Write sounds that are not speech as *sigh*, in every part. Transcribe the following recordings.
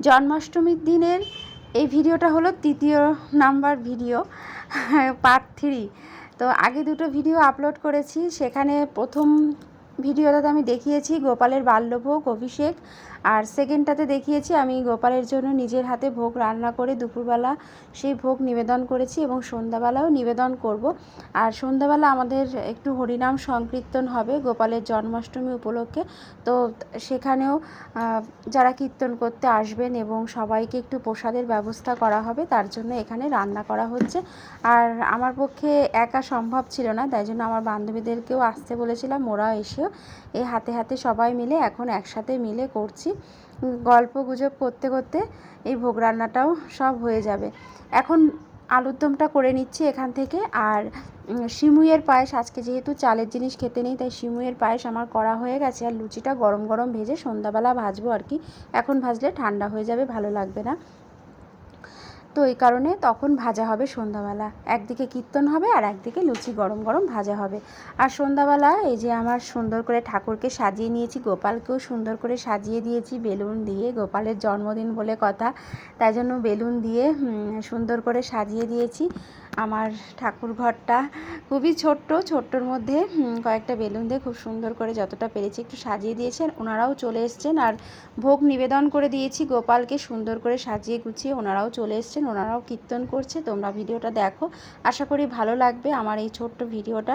জন্মাষ্টমীর দিনের এই ভিডিওটা হলো তৃতীয় নাম্বার ভিডিও *laughs* পার্ট থ্রি তো আগে দুটো ভিডিও আপলোড করেছি, সেখানে প্রথম ভিডিওটাতে আমি দেখিয়েছি গোপালের বাল্যভোগ, অভিষেক। আর সেকেন্ডটাতে দেখিয়েছি আমি গোপালের জন্য নিজের হাতে ভোগ রান্না করে দুপুরবেলা সেই ভোগ নিবেদন করেছি এবং সন্ধ্যাবেলাও নিবেদন করব। আর সন্ধ্যাবেলা আমাদের একটু হরিনাম সংকীর্তন হবে গোপালের জন্মাষ্টমী উপলক্ষে। তো সেখানেও যারা কীর্তন করতে আসবেন এবং সবাইকে একটু প্রসাদের ব্যবস্থা করা হবে, তার জন্য এখানে রান্না করা হচ্ছে। আর আমার পক্ষে একা সম্ভব ছিল না, তাই জন্য আমার বান্ধবীদেরকেও আসতে বলেছিলাম ওরা এসেও এই হাতে হাতে সবাই মিলে এখন একসাথে মিলে করছি। গল্প গুজব করতে করতে এই ভোগ রান্নাটাও সব হয়ে যাবে। এখন আলুর দমটা করে নিচ্ছি এখান থেকে। আর শিমুইয়ের পায়েস, আজকে যেহেতু চালের জিনিস খেতে নেই, তাই শিমুইয়ের পায়েস আমার করা হয়ে গেছে। আর লুচিটা গরম গরম ভেজে সন্ধ্যাবেলা ভাজবো আর কি। এখন ভাজলে ঠান্ডা হয়ে যাবে, ভালো লাগবে না। তো এই কারণে তখন ভাজা হবে সন্ধ্যাবেলা। একদিকে কীর্তন হবে আর একদিকে লুচি গরম গরম ভাজা হবে। আর সন্ধ্যাবেলা এই যে আমার সুন্দর করে ঠাকুরকে সাজিয়ে নিয়েছি, গোপালকেও সুন্দর করে সাজিয়ে দিয়েছি, বেলুন দিয়ে, গোপালের জন্মদিন বলে কথা, তাই জন্য বেলুন দিয়ে সুন্দর করে সাজিয়ে দিয়েছি। আমার ঠাকুর ঘরটা খুবই ছোট্ট। ছোট্টর মধ্যে কয়েকটা বেলুন দিয়ে খুব সুন্দর করে যতটা পেরেছি একটু সাজিয়ে দিয়েছেন। ওনারাও চলে এসছেন আর ভোগ নিবেদন করে দিয়েছি গোপালকে সুন্দর করে সাজিয়ে গুছিয়ে। ওনারাও চলে এসছেন, ওনারাও কীর্তন করছে। তোমরা ভিডিওটা দেখো। আশা করি ভালো লাগবে আমার এই ছোট্ট ভিডিওটা।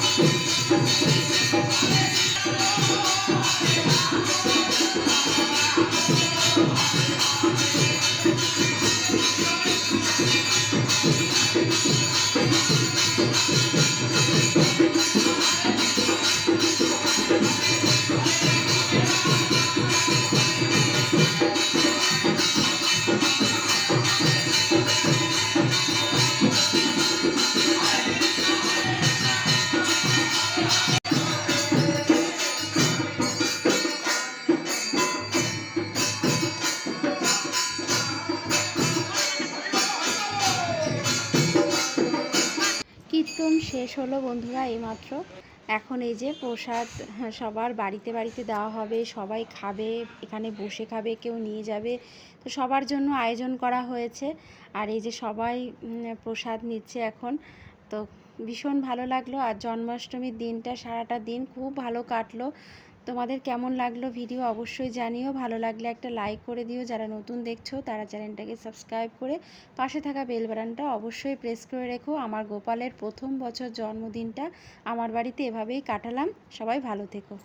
কীর্তন শেষ হলো বন্ধুরা এইমাত্র। এখন এই যে প্রসাদ হ্যাঁ, সবার বাড়িতে বাড়িতে দেওয়া হবে সবাই খাবে এখানে বসে খাবে কেউ নিয়ে যাবে। তো সবার জন্য আয়োজন করা হয়েছে। আর এই যে সবাই প্রসাদ নিচ্ছে এখন। তো ভীষণ ভালো লাগল। আর জন্মাষ্টমীর দিনটা সারাটা দিন খুব ভালো কাটলো। তোমাদের কেমন লাগল ভিডিও অবশ্যই জানিও। ভালো লাগলে একটা লাইক করে দিও। যারা নতুন দেখছ, তারা চ্যানেলটাকে সাবস্ক্রাইব করে পাশে থাকা বেল বাটনটা অবশ্যই প্রেস করে রেখো। আমার গোপালের প্রথম বছর জন্মদিনটা আমার বাড়িতে এভাবেই কাটালাম। সবাই ভালো থেকো।